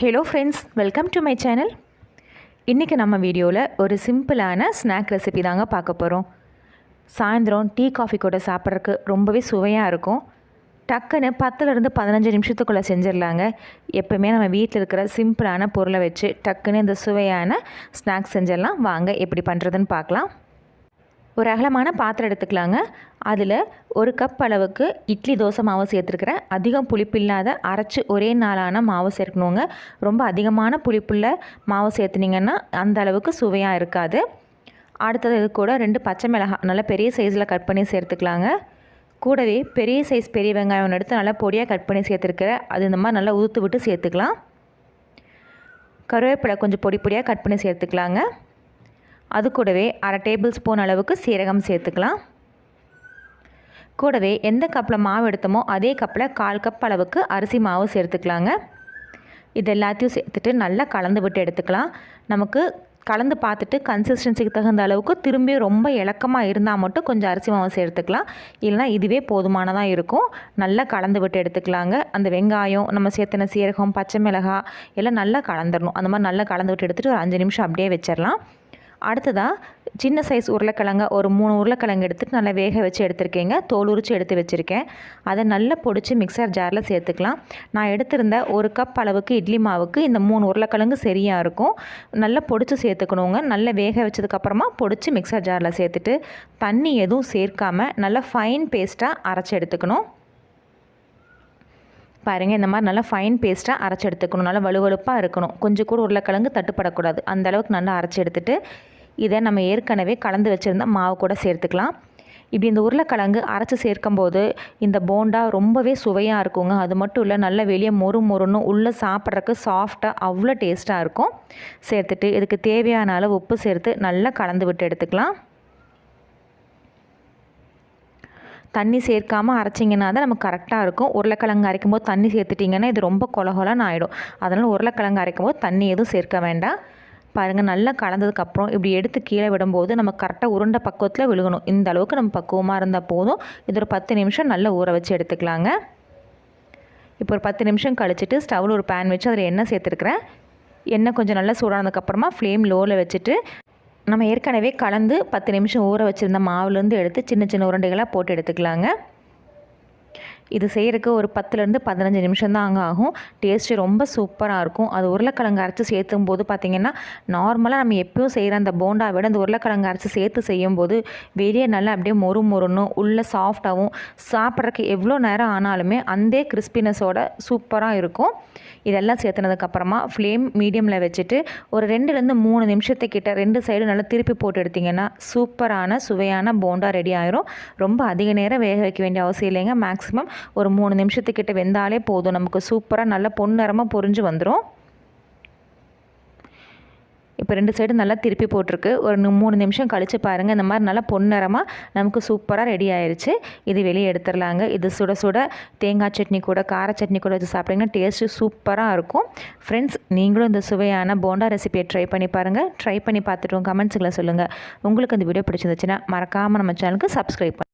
Hello friends welcome to my channel இன்றைக்கி நம்ம வீடியோவில் ஒரு சிம்பிளான ஸ்நாக் ரெசிபி தாங்க பார்க்க போகிறோம் சாயந்தரம் டீ காஃபி கூட சாப்பிட்றதுக்கு ரொம்பவே சுவையாக இருக்கும். டக்குன்னு பத்துலேருந்து பதினஞ்சு நிமிஷத்துக்குள்ளே செஞ்சிடலாங்க. எப்போவுமே நம்ம வீட்டில் இருக்கிற சிம்பிளான பொருளை வச்சு டக்குன்னு இந்த சுவையான ஸ்நாக்ஸ் செஞ்சிடலாம். வாங்க எப்படி பண்ணுறதுன்னு பார்க்கலாம். ஒரு அகலமான பாத்திரம் எடுத்துக்கலாங்க. அதில் ஒரு கப் அளவுக்கு இட்லி தோசை மாவு சேர்த்துருக்குறேன். அதிகம் புளிப்பில்லாத அரைச்சி ஒரே நாளான மாவு சேர்க்கணுங்க. ரொம்ப அதிகமான புளிப்புள்ள மாவு சேர்த்துனீங்கன்னா அந்த அளவுக்கு சுவையாக இருக்காது. அடுத்தது இது கூட ரெண்டு பச்சை மிளகாய் நல்லா பெரிய சைஸில் கட் பண்ணி சேர்த்துக்கலாங்க. கூடவே பெரிய சைஸ் பெரிய வெங்காயம் ஒன்று எடுத்து நல்லா பொடியாக கட் பண்ணி சேர்த்துருக்கிறேன். அது இந்த மாதிரி நல்லா உதுத்து விட்டு சேர்த்துக்கலாம். கருவேப்பிலை கொஞ்சம் பொடி பொடியாக கட் பண்ணி சேர்த்துக்கலாங்க. அது கூடவே அரை டேபிள் ஸ்பூன் அளவுக்கு சீரகம் சேர்த்துக்கலாம். கூடவே எந்த கப்பில் மாவு எடுத்தோமோ அதே கப்பில் கால் கப் அளவுக்கு அரிசி மாவு சேர்த்துக்கலாங்க. இது எல்லாத்தையும் சேர்த்துட்டு நல்லா கலந்து விட்டு எடுத்துக்கலாம். நமக்கு கலந்து பார்த்துட்டு கன்சிஸ்டன்சிக்கு தகுந்த அளவுக்கு திரும்பி ரொம்ப இலக்கமாக இருந்தால் மட்டும் கொஞ்சம் அரிசி மாவு சேர்த்துக்கலாம். இல்லைனா இதுவே போதுமானதாக இருக்கும். நல்லா கலந்து விட்டு எடுத்துக்கலாங்க. அந்த வெங்காயம் நம்ம சேர்த்துன சீரகம் பச்சை மிளகாய் எல்லாம் நல்லா கலந்துடணும் அந்த மாதிரி நல்லா கலந்து விட்டு எடுத்துகிட்டு ஒரு அஞ்சு நிமிஷம் அப்படியே வச்சிடலாம் அடுத்ததாக சின்ன சைஸ் உருளைக்கிழங்க ஒரு மூணு உருளைக்கிழங்கு எடுத்துகிட்டு நல்லா வேக வச்சு எடுத்துருக்கேங்க. தோல் உரிச்சு எடுத்து வச்சுருக்கேன். அதை நல்லா பொடிச்சு மிக்சர் ஜாரில் சேர்த்துக்கலாம். நான் எடுத்திருந்த ஒரு கப் அளவுக்கு இட்லி மாவுக்கு இந்த மூணு உருளைக்கிழங்கு சரியாக இருக்கும். நல்லா பொடிச்சு சேர்த்துக்கணுங்க. நல்லா வேக வச்சதுக்கப்புறமா பொடிச்சு மிக்சர் ஜாரில் சேர்த்துட்டு தண்ணி எதுவும் சேர்க்காமல் நல்லா ஃபைன் பேஸ்ட்டாக அரைச்சி எடுத்துக்கணும். பாருங்கள் இந்த மாதிரி நல்லா ஃபைன் பேஸ்ட்டாக அரைச்சி எடுத்துக்கணும். நல்லா வலுவலுப்பாக இருக்கணும். கொஞ்சம் கூட உருளைக்கிழங்கு தட்டுப்படக்கூடாது. அந்த அளவுக்கு நல்லா அரைச்சி எடுத்துகிட்டு இதை நம்ம ஏற்கனவே கலந்து வச்சுருந்த மாவு கூட சேர்த்துக்கலாம். இப்படி இந்த உருளைக்கிழங்கு அரைச்சி சேர்க்கும்போது இந்த போண்டா ரொம்பவே சுவையாக இருக்குங்க. அது மட்டும் இல்லை நல்ல வெளியே மொறு மொறுன்னு உள்ளே சாப்பிட்றதுக்கு சாஃப்டாக அவ்வளோ டேஸ்ட்டாக இருக்கும். சேர்த்துட்டு இதுக்கு தேவையான அளவு உப்பு சேர்த்து நல்லா கலந்து விட்டு எடுத்துக்கலாம். தண்ணி சேர்க்காமல் அரைச்சிங்கன்னா தான் நமக்கு கரெக்டாக இருக்கும். உருளைக்கிழங்கு அரைக்கும் போது தண்ணி சேர்த்துட்டிங்கன்னா இது ரொம்ப கொலகொலன்னு ஆகிடும் அதனால் உருளைக்கிழங்கு அரைக்கும் போது தண்ணி எதுவும் சேர்க்க வேண்டாம். பாருங்கள் நல்லா கலந்ததுக்கப்புறம் இப்படி எடுத்து கீழே விடும்போது நம்ம கரெக்டாக உருண்டை பக்குவத்தில் விழுகணும். இந்த அளவுக்கு நம்ம பக்குவமாக இருந்தால் போதும். இது ஒரு பத்து நிமிஷம் நல்லா ஊற வச்சு எடுத்துக்கலாங்க. இப்போ ஒரு பத்து நிமிஷம் கழிச்சிட்டு ஸ்டவ்வில் ஒரு பேன் வச்சு அதில் எண்ணெய் சேர்த்துருக்குறேன். எண்ணெய் கொஞ்சம் நல்லா சூடானதுக்கப்புறமா ஃப்ளேம் லோவில் வச்சுட்டு நம்ம ஏற்கனவே கலந்து பத்து நிமிஷம் ஊற வச்சுருந்த மாவுலேருந்து எடுத்து சின்ன சின்ன உருண்டைகளாக போட்டு எடுத்துக்கலாங்க. இது செய்கிறதுக்கு ஒரு பத்துலேருந்து பதினஞ்சு நிமிஷம் தான் அங்கே ஆகும். டேஸ்ட்டு ரொம்ப சூப்பராக இருக்கும். அது உருளைக்கிழங்கு அரைச்சி சேர்த்தும் போது பார்த்திங்கன்னா நார்மலாக நம்ம எப்பயும் செய்கிற அந்த போண்டா விட அந்த உருளைக்கிழங்கு அரைச்சி சேர்த்து செய்யும்போது வெளியே நல்லா அப்படியே மொறு மொறுன்னு உள்ளே சாஃப்டாகவும் சாப்பிட்றதுக்கு எவ்வளோ நேரம் ஆனாலுமே அந்த கிறிஸ்பினஸோட சூப்பராக இருக்கும். இதெல்லாம் சேர்த்துனதுக்கப்புறமா ஃப்ளேம் மீடியமில் வச்சுட்டு ஒரு ரெண்டுலேருந்து மூணு நிமிஷத்துக்கிட்ட ரெண்டு சைடு நல்லா திருப்பி போட்டு எடுத்திங்கன்னா சூப்பரான சுவையான போண்டா ரெடி ஆயிரும். ரொம்ப அதிக நேரம் வேக வைக்க வேண்டிய அவசியம் இல்லைங்க. மேக்ஸிமம் ஒரு மூணு நிமிஷத்துக்கிட்ட வெந்தாலே போதும். நமக்கு சூப்பராக நல்லா பொன்னிறமாக பொரிஞ்சு வந்துடும் இப்போ ரெண்டு சைடு நல்லா திருப்பி போட்டிருக்கு. ஒரு மூணு நிமிஷம் கழித்து பாருங்கள் இந்த மாதிரி நல்லா பொன்னிறமாக நமக்கு சூப்பராக ரெடி ஆயிடுச்சு இது வெளியே எடுத்துடலாங்க. இது சுட சுட தேங்காய் சட்னி கூட கார சட்னி கூட வச்சு சாப்பிட்டிங்கன்னா டேஸ்ட்டு சூப்பராக இருக்கும். ஃப்ரெண்ட்ஸ் நீங்களும் இந்த சுவையான போண்டா ரெசிபியை ட்ரை பண்ணி பாருங்கள் ட்ரை பண்ணி பார்த்துட்டு கமெண்ட்ஸுகளை சொல்லுங்கள் உங்களுக்கு இந்த வீடியோ பிடிச்சிருந்துச்சுன்னா மறக்காமல் நம்ம சேனலுக்கு சப்ஸ்கிரைப்